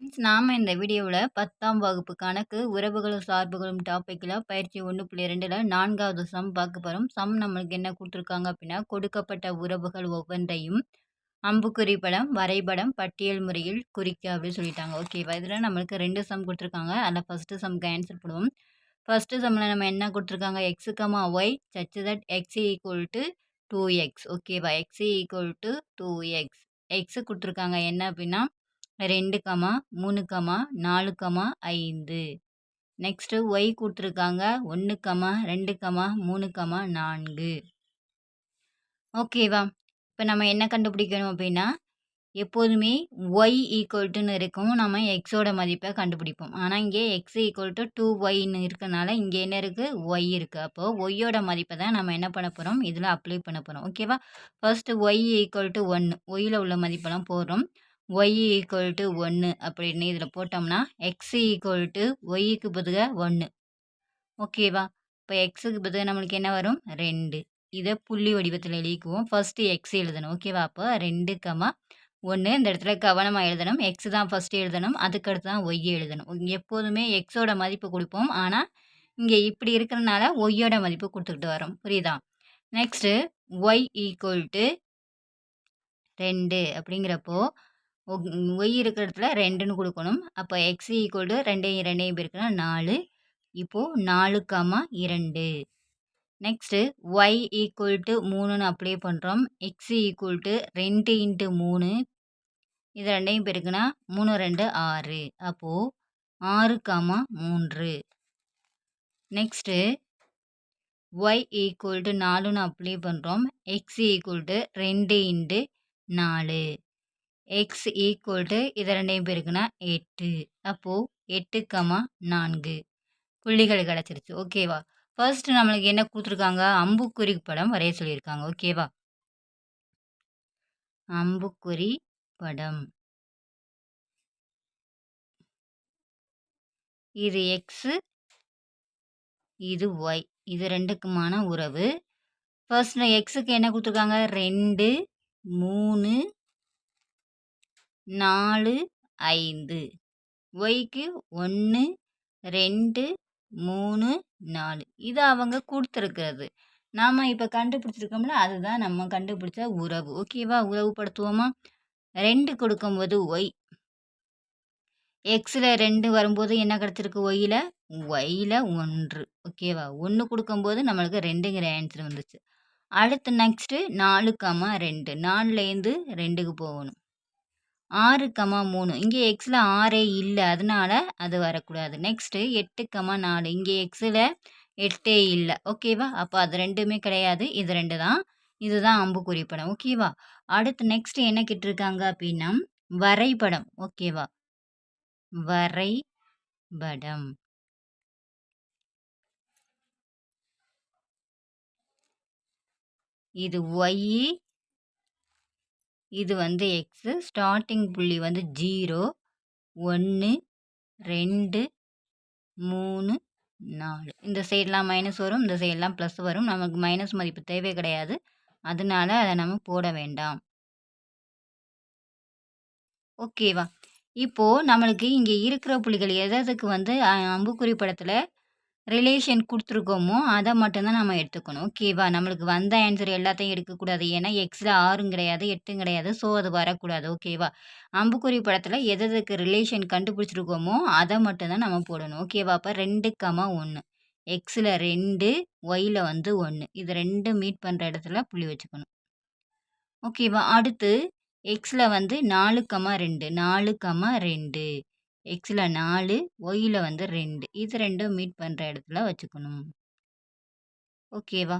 Friends நாம இந்த வீடியோவில் பத்தாம் வகுப்பு கணக்கு உறவுகளும் சார்புகளும் டாப்பிக்கில் பயிற்சி ஒன்று புள்ளி ரெண்டில் நான்காவது சம் பார்க்க போகிறோம் சம் நம்மளுக்கு என்ன கொடுத்துருக்காங்க அப்படின்னா கொடுக்கப்பட்ட உறவுகள் ஒவ்வொன்றையும் அம்புக்குறி படம் வரைபடம் பட்டியல் முறையில் குறிக்க அப்படின்னு சொல்லிட்டாங்க. ஓகேவா இதில் நம்மளுக்கு ரெண்டு சம் கொடுத்துருக்காங்க. அதில் ஃபஸ்ட்டு சம்க்கு ஆன்சர் பண்ணுவோம் ஃபஸ்ட்டு சம்மில் நம்ம என்ன கொடுத்துருக்காங்க? X comma y such that x equal to two x ஓகேவா x equal to two x x கொடுத்துருக்காங்க என்ன அப்படின்னா ரெண்டு கமா மூணு கமா நாலு கமா ஐந்து. நெக்ஸ்ட்டு ஒய் கொடுத்துருக்காங்க. ஒன்று கமா ரெண்டு கமா மூணு கமா நான்கு. ஓகேவா இப்போ நம்ம என்ன கண்டுபிடிக்கணும் அப்படின்னா எப்போதுமே ஒய் ஈக்குவல்ட்டுன்னு இருக்கும். நம்ம எக்ஸோட மதிப்பை கண்டுபிடிப்போம். ஆனால் இங்கே எக்ஸ் ஈக்குவல் டு டூ ஒய்ன்னு இருக்கனால இங்கே என்ன இருக்குது ஒய் இருக்குது அப்போது ஒய்யோட மதிப்பை தான் நம்ம என்ன பண்ண போகிறோம் இதில் அப்ளை பண்ண போகிறோம் ஓகேவா ஃபர்ஸ்ட்டு ஒய் ஈக்குவல் டு ஒன்று ஒய்யில் உள்ள மதிப்பெல்லாம் போடுறோம். ஒய் ஈக்குவல் டு ஒன்று அப்படின்னு இதில் போட்டோம்னா எக்ஸ் ஈக்குவல் டு ஒய்க்கு பதிலாக ஒன்று ஓகேவா இப்போ எக்ஸுக்கு பதிலாக நம்மளுக்கு என்ன வரும்? ரெண்டு. இதை புள்ளி வடிவத்தில் எழுதிக்குவோம். ஃபஸ்ட்டு எக்ஸ் எழுதணும். ஓகேவா அப்போ ரெண்டு கமா ஒன்று இந்த இடத்துல கவனமாக எழுதணும். எக்ஸ் தான் ஃபஸ்ட்டு எழுதணும். அதுக்கடுத்து தான் ஒய் எழுதணும். எப்போதுமே எக்ஸோட மதிப்பு கொடுப்போம். ஆனால் இங்கே இப்படி இருக்கிறனால ஒய்யோட மதிப்பு கொடுத்துக்கிட்டு வரோம். புரியுதா? நெக்ஸ்ட்டு ஒய் ஈக்குவல் டு ரெண்டு அப்படிங்கிறப்போ ஒய் இருக்கிற இடத்துல ரெண்டுன்னு கொடுக்கணும். அப்போ எக்ஸ் ஈக்குவல் டு ரெண்டையும் ரெண்டையும் பேருக்குன்னா நாலு. இப்போது நாலு கமா இரண்டு. நெக்ஸ்ட்டு ஒய் ஈக்குவல் டு மூணுன்னு அப்ளை பண்ணுறோம் எக்ஸ் ஈக்குவல் டு ரெண்டு இன்ட்டு மூணு. இது ரெண்டையும் பெருக்குன்னா மூணு ரெண்டு ஆறு. அப்போது ஆறு காமா மூன்று. நெக்ஸ்ட்டு ஒய் ஈக்குவல் டு நாலுன்னு அப்ளை பண்ணுறோம் எக்ஸ் ஈக்குவல் டு ரெண்டு இன்ட்டு நாலு. எக்ஸ் ஈக்குவல் டு இது ரெண்டையும் பேருக்குன்னா எட்டு. அப்போது எட்டு கமா நான்கு. புள்ளிகள் கிடச்சிருச்சு. ஓகேவா ஃபர்ஸ்ட் நம்மளுக்கு என்ன கொடுத்துருக்காங்க? அம்புக்குறி படம் வரைய சொல்லியிருக்காங்க. ஓகேவா அம்புக்குறி படம். இது எக்ஸு இது ஒய் இது ரெண்டுக்குமான உறவு. ஃபர்ஸ்ட் எக்ஸுக்கு என்ன கொடுத்துருக்காங்க? ரெண்டு மூணு நாலு ஐந்து. ஒய்க்கு ஒன்று ரெண்டு மூணு நாலு. இது அவங்க கொடுத்துருக்கிறது. நாம் இப்போ கண்டுபிடிச்சிருக்கோம்ல அதுதான் நம்ம கண்டுபிடிச்ச உறவு. ஓகேவா? உறவுப்படுத்துவோமா ரெண்டு கொடுக்கும்போது ஒய். எக்ஸில் ரெண்டு வரும்போது என்ன கிடச்சிருக்கு? ஒய்யில் ஒய்யில் ஒன்று. ஓகேவா? ஒன்று கொடுக்கும்போது நம்மளுக்கு ரெண்டுங்கிற ஆன்சர் வந்துச்சு. அடுத்து நெக்ஸ்ட்டு நாலு காமா ரெண்டு. நாலுலேருந்து ரெண்டுக்கு போகணும். ஆறு கமா மூணு. இங்கே எக்ஸில் ஆறே இல்லை. அதனால அது வரக்கூடாது. நெக்ஸ்ட்டு எட்டு கமா நாலு. இங்கே எக்ஸில் எட்டே இல்லை. ஓகேவா அப்போ அது ரெண்டுமே கிடையாது. இது ரெண்டு தான். இதுதான் அம்பு குறிப்படம். ஓகேவா அடுத்து நெக்ஸ்ட் என்ன கிட்டிருக்காங்க அப்படின்னா வரைபடம். ஓகேவா வரைபடம். இது ஒய் இது வந்து எக்ஸு ஸ்டார்டிங் புள்ளி வந்து ஜீரோ ஒன்று ரெண்டு மூணு நாலு. இந்த சைடெலாம் மைனஸ் வரும் இந்த சைடெலாம் ப்ளஸ் வரும். நமக்கு மைனஸ் மதிப்பு தேவை கிடையாது. அதனால அதை நம்ம போட வேண்டாம். ஓகேவா இப்போது நம்மளுக்கு இங்கே இருக்கிற புள்ளிகள் எதற்கு வந்து அம்புக்குறி படத்தில் ரிலேஷன் கொடுத்துருக்கோமோ அதை மட்டும்தான் நம்ம எடுத்துக்கணும். ஓகேவா நம்மளுக்கு வந்த ஆன்சர் எல்லாத்தையும் எடுக்கக்கூடாது. ஏன்னா எக்ஸில் ஆறும் கிடையாது எட்டும் கிடையாது ஸோ அது வரக்கூடாது. ஓகேவா அம்புக்குறி படத்தில் எதுக்கு ரிலேஷன் கண்டுபிடிச்சிருக்கோமோ அதை மட்டும்தான் நம்ம போடணும். ஓகேவா அப்போ ரெண்டு கமா ஒன்று எக்ஸில் ரெண்டு ஒயில் வந்து ஒன்று இது ரெண்டு மீட் பண்ணுற இடத்துல புள்ளி வச்சுக்கணும். ஓகேவா அடுத்து எக்ஸில் வந்து நாலு கமா ரெண்டு. நாலு கமா ரெண்டு. எக்ஸில் நாலு ஒயில் வந்து ரெண்டு. இது ரெண்டும் மீட் பண்ணுற இடத்துல வச்சுக்கணும். ஓகேவா?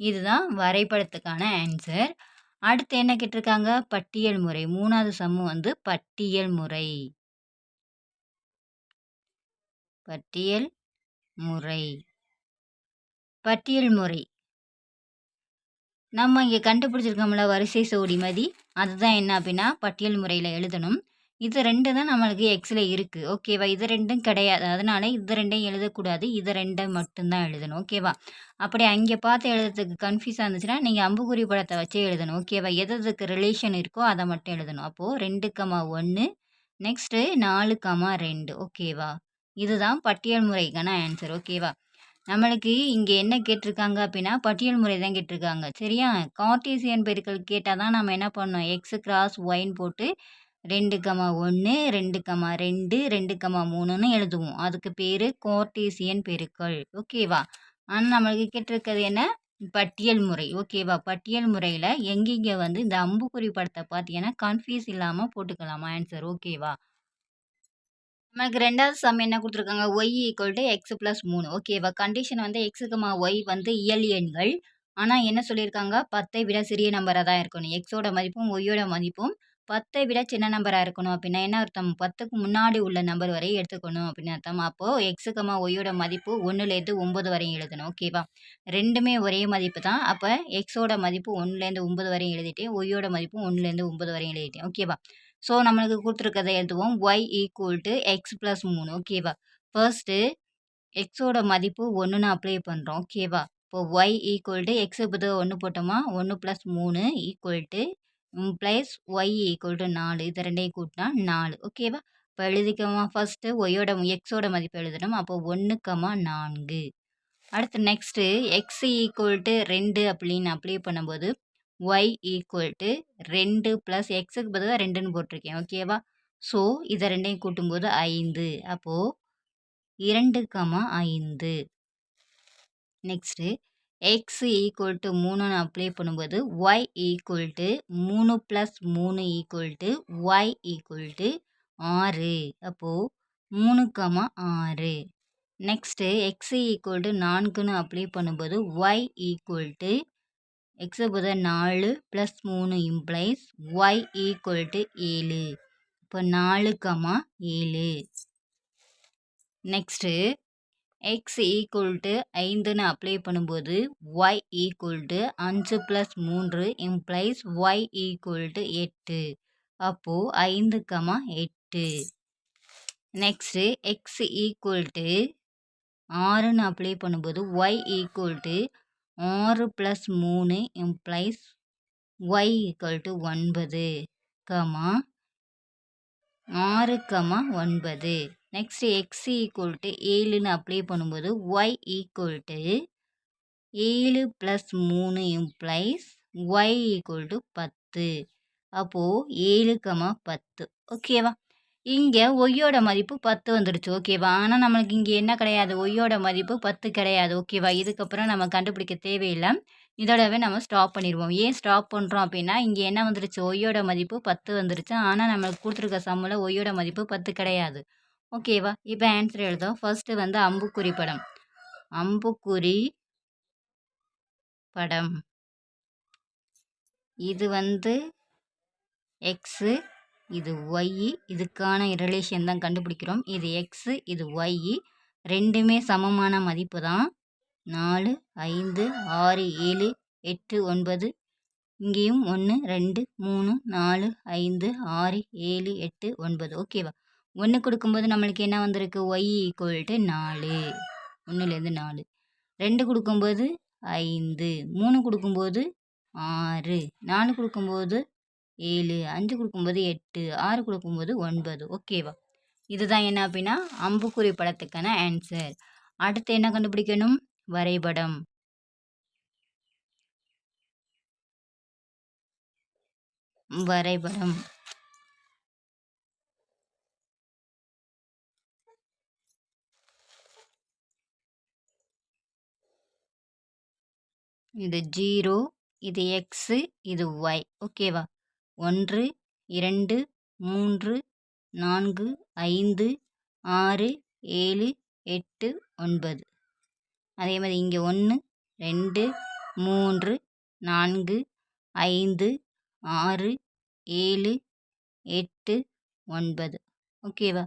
இதுதான் வரைபடத்துக்கான ஆன்சர் அடுத்து என்ன கேட்டிருக்காங்க? பட்டியல் முறை. மூணாவது சம்மு வந்து பட்டியல் முறை. பட்டியல் முறை. பட்டியல் முறை. நம்ம இங்கே கண்டுபிடிச்சிருக்கோம்ல வரிசை சோடி மதி அதுதான் என்ன அப்படின்னா பட்டியல் முறையில் எழுதணும். இது ரெண்டு தான் நம்மளுக்கு எக்ஸில் இருக்குது ஓகேவா இது ரெண்டும் கிடையாது. அதனால் இது ரெண்டையும் எழுதக்கூடாது. இது ரெண்டை மட்டும்தான் எழுதணும். ஓகேவா அப்படி அங்கே பார்த்து எழுதுறதுக்கு கன்ஃபியூஸாக இருந்துச்சுன்னா நீங்கள் அம்புக்குறி படத்தை வச்சே எழுதணும். ஓகேவா எதுக்கு ரிலேஷன் இருக்கோ அதை மட்டும் எழுதணும். அப்போது ரெண்டு கமா ஒன்று நெக்ஸ்ட்டு நாலு கமா ரெண்டு. ஓகேவா இதுதான் பட்டியல் முறைக்கான ஆன்சர் ஓகேவா நம்மளுக்கு இங்கே என்ன கேட்டிருக்காங்க அப்படின்னா பட்டியல் முறை தான் கேட்டிருக்காங்க. சரியா? கார்டீசியன் பெருக்கள் கேட்டால் தான் நம்ம என்ன பண்ணோம் எக்ஸ் கிராஸ் ஒயின் போட்டு ரெண்டு கமா ஒன்று ரெண்டு கமா ரெண்டு ரெண்டு கமா மூணுன்னு எழுதுவோம். அதுக்கு பேர் கோர்டீசியன் பெருக்கள். ஓகேவா? ஆனால் நம்மளுக்கு கேட்டிருக்கிறது என்ன? பட்டியல் முறை. ஓகேவா? பட்டியல் முறையில் எங்கெங்கே வந்து இந்த அம்புக்குறி படத்தை பார்த்தீங்கன்னா கன்ஃபியூஸ் இல்லாமல் போட்டுக்கலாம்? ஆன்சர் ஓகேவா? நம்மளுக்கு ரெண்டாவது சம் என்ன கொடுத்துருக்காங்க? Y equal to x plus மூணு. ஓகேவா? கண்டிஷன் வந்து எக்ஸுக்குமா ஒய் வந்து இயல் எண்கள். ஆனால் என்ன சொல்லியிருக்காங்க? பத்தை விட சிறிய நம்பராக தான் இருக்கணும். எக்ஸோட மதிப்பும் ஒய்யோட மதிப்பும் பத்தை விட சின்ன நம்பராக இருக்கணும் அப்படின்னா என்ன அர்த்தம்? பத்துக்கு முன்னாடி உள்ள நம்பர் வரை எடுத்துக்கணும் அப்படின்னு அர்த்தம். அப்போது எக்ஸுக்கமா ஒய்யோட மதிப்பு ஒன்றுலேருந்து ஒம்பது வரையும் எழுதணும். ஓகேவா ரெண்டுமே ஒரே மதிப்பு தான். அப்போ எக்ஸோட மதிப்பு ஒன்றுலேருந்து ஒம்பது வரையும் எழுதிட்டேன் ஒய்யோட மதிப்பு ஒன்றுலேருந்து ஒம்பது வரையும் எழுதிட்டேன். ஓகேவா ஸோ நம்மளுக்கு கொடுத்துருக்கதை எழுதுவோம். Y equal to x plus மூணு. ஓகேவா ஃபர்ஸ்ட்டு எக்ஸோட மதிப்பு ஒன்றுன்னு அப்ளை பண்ணுறோம் ஓகேவா இப்போ ஒய் ஈக்குவல் டு எக்ஸு பதில் ஒன்று போட்டோமா? ஒன்று ப்ளஸ் மூணு equal to plus y equal to நாலு இது ரெண்டையும் கூட்டினா நாலு. ஓகேவா இப்போ எழுதிக்கோமா ஃபஸ்ட்டு ஒய்யோட எக்ஸோட மதிப்பு எழுதணும். அப்போ ஒன்று கமா நான்கு. அடுத்து நெக்ஸ்ட்டு எக்ஸ் ஈக்குவல் டு ரெண்டு அப்படின்னு அப்ளை பண்ணும்போது ஒய் ஈக்குவல் டு ரெண்டு ப்ளஸ் எக்ஸுக்கு பதிலாக ரெண்டுன்னு போட்டிருக்கேன். ஓகேவா ஸோ இதை ரெண்டையும் கூட்டும்போது ஐந்து. அப்போது இரண்டு கமா ஐந்து. நெக்ஸ்ட்டு எக்ஸ் ஈக்குவல் டு மூணுன்னு அப்ளை பண்ணும்போது ஒய் ஈக்குவல் டு மூணு ப்ளஸ் மூணு equal to y equal to ஆறு. அப்போது மூணு கமா ஆறு. நெக்ஸ்ட்டு எக்ஸ் ஈக்குவல் டு நான்குன்னு அப்ளை பண்ணும்போது ஒய் ஈக்குவல் டு எக்ஸு பதில் நாலு ப்ளஸ் மூணு இம்ப்ளைஸ் ஒய் ஈக்குவல் டு ஏழு. இப்போ நாலு கமா ஏழு. நெக்ஸ்ட்டு எக்ஸ் ஈக்குவல் டு ஐந்துன்னு அப்ளை பண்ணும்போது ஒய் ஈக்குவல் டு அஞ்சு ப்ளஸ் மூன்று இம்ப்ளைஸ் ஒய் ஈக்குவல் டு எட்டு. அப்போது ஐந்து கமா எட்டு. நெக்ஸ்ட்டு எக்ஸ் ஈக்குவல் டு ஆறுன்னு அப்ளை பண்ணும்போது ஒய் ஈக்குவல் டு ஆறு ப்ளஸ் மூணு இம்ப்ளைஸ் ஒய் ஈக்குவல் டு ஒன்பது கமா ஆறு கமா ஒன்பது. நெக்ஸ்ட் எக்ஸ் ஈக்குவல் டு ஏழுன்னு அப்ளை பண்ணும்போது ஒய் ஈக்குவல் டு ஏழு ப்ளஸ் மூணு இம்ப்ளைஸ் ஒய் ஈக்குவல் டு பத்து. அப்போது ஏழு கமா பத்து. ஓகேவா இங்கே ஒய்யோட மதிப்பு பத்து வந்துடுச்சு ஓகேவா ஆனால் நம்மளுக்கு இங்கே என்ன கிடையாது? ஒய்யோட மதிப்பு பத்து கிடையாது. ஓகேவா இதுக்கப்புறம் நம்ம கண்டுபிடிக்க தேவையில்லை. இதோடவே நம்ம ஸ்டாப் பண்ணிடுவோம். ஏன் ஸ்டாப் பண்ணுறோம் அப்படின்னா இங்கே என்ன வந்துடுச்சு ஒய்யோட மதிப்பு பத்து வந்துடுச்சு ஆனால் நம்மளுக்கு கொடுத்துருக்க சம்மில் ஒய்யோட மதிப்பு பத்து கிடையாது. ஓகேவா இப்போ ஆன்சர் எழுதும் ஃபர்ஸ்ட்டு வந்து அம்புக்குறி படம். அம்புக்குறி படம். இது வந்து எக்ஸு இது ஒய் இதுக்கான ரிலேஷன் தான் கண்டுபிடிக்கிறோம். இது எக்ஸு இது ஒய் ரெண்டுமே சமமான மதிப்பு தான். நாலு ஐந்து ஆறு ஏழு எட்டு ஒன்பது. இங்கேயும் ஒன்று ரெண்டு மூணு நாலு ஐந்து ஆறு ஏழு எட்டு ஒன்பது. ஓகேவா ஒன்று கொடுக்கும்போது நம்மளுக்கு என்ன வந்திருக்கு? ஒய் ஈக்குவல் டு நாலு. ஒன்றுலேருந்து நாலு. ரெண்டு கொடுக்கும்போது ஐந்து. மூணு கொடுக்கும்போது ஆறு. நாலு கொடுக்கும்போது ஏழு. அஞ்சு கொடுக்கும்போது எட்டு. ஆறு கொடுக்கும்போது ஒன்பது. ஓகேவா இதுதான் என்ன அப்படின்னா அம்புக்குறி படத்துக்கான ஆன்சர் அடுத்து என்ன கண்டுபிடிக்கணும்? வரைபடம். வரைபடம். இது ஜீரோ இது எக்ஸு இது ஒய். ஓகேவா ஒன்று இரண்டு மூன்று நான்கு ஐந்து ஆறு ஏழு எட்டு ஒன்பது. அதே மாதிரி இங்கே ஒன்று ரெண்டு மூன்று நான்கு ஐந்து ஆறு ஏழு எட்டு ஒன்பது. ஓகேவா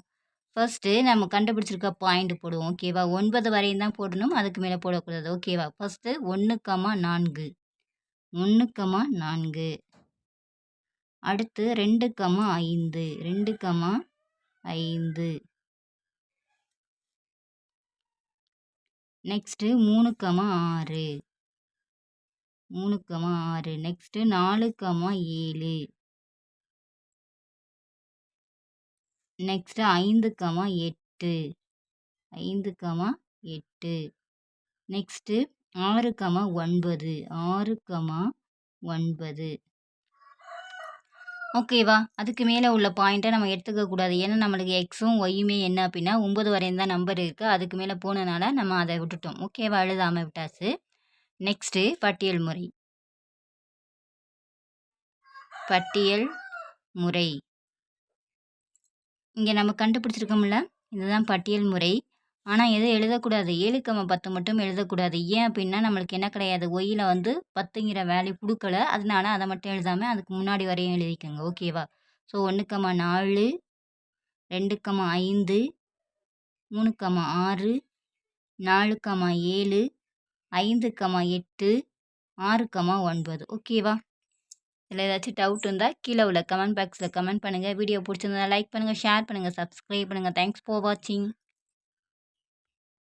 ஃபஸ்ட்டு நம்ம கண்டுபிடிச்சிருக்க பாயிண்ட் போடுவோம் ஓகேவா ஒன்பது வரையும் தான் போடணும் அதுக்கு மேலே போடக்கூடாது ஓகேவா ஃபஸ்ட்டு ஒன்று கமா நான்கு. ஒன்று கமா நான்கு. அடுத்து ரெண்டு கமா ஐந்து. ரெண்டு கமா ஐந்து. நெக்ஸ்ட்டு மூணு கமா ஆறு. மூணு கமா ஆறு. நெக்ஸ்ட்டு நாலு கமா ஏழு. நெக்ஸ்ட்டு ஐந்து கமா எட்டு. ஐந்து கமா எட்டு. நெக்ஸ்ட்டு ஆறு கமா ஒன்பது. ஆறு கமா ஒன்பது. ஓகேவா அதுக்கு மேலே உள்ள பாயிண்ட்டை நம்ம எடுத்துக்கக்கூடாது ஏன்னா நம்மளுக்கு எக்ஸும் ஒய்யுமே என்ன அப்படின்னா ஒம்பது வரையும் தான் நம்பர் இருக்குது அதுக்கு மேலே போனனால நம்ம அதை விட்டுட்டோம். ஓகேவா எழுதாமல் விட்டாச்சு. நெக்ஸ்ட்டு பட்டியல் முறை. பட்டியல் முறை. இங்கே நம்ம கண்டுபிடிச்சிருக்கோம்ல? இதுதான் பட்டியல் முறை. ஆனால் எதுவும் எழுதக்கூடாது? ஏழு கம பத்து மட்டும் எழுதக்கூடாது. ஏன் அப்படின்னா நம்மளுக்கு என்ன கிடையாது? ஒயில் வந்து பத்துங்கிற வேல்யூ கொடுக்கல. அதனால அதை மட்டும் எழுதாமல் அதுக்கு முன்னாடி வரையும் எழுதிக்கோங்க. ஓகேவா ஸோ ஒன்று நாலு ரெண்டு கமா ஐந்து மூணு கமா ஆறு நாலு கமா ஏழு ஐந்து கமா எட்டு ஆறு கமா ஒன்பது. ஓகேவா இதில் ஏதாச்சும் டவுட் இருந்தால் கீழே உள்ள கமெண்ட் பாக்ஸில் கமெண்ட் பண்ணுங்கள் வீடியோ பிடிச்சிருந்தா லைக் பண்ணுங்கள் ஷேர் பண்ணுங்கள் சப்ஸ்கிரைப் பண்ணுங்கள் தேங்க்ஸ் ஃபார் வாட்சிங்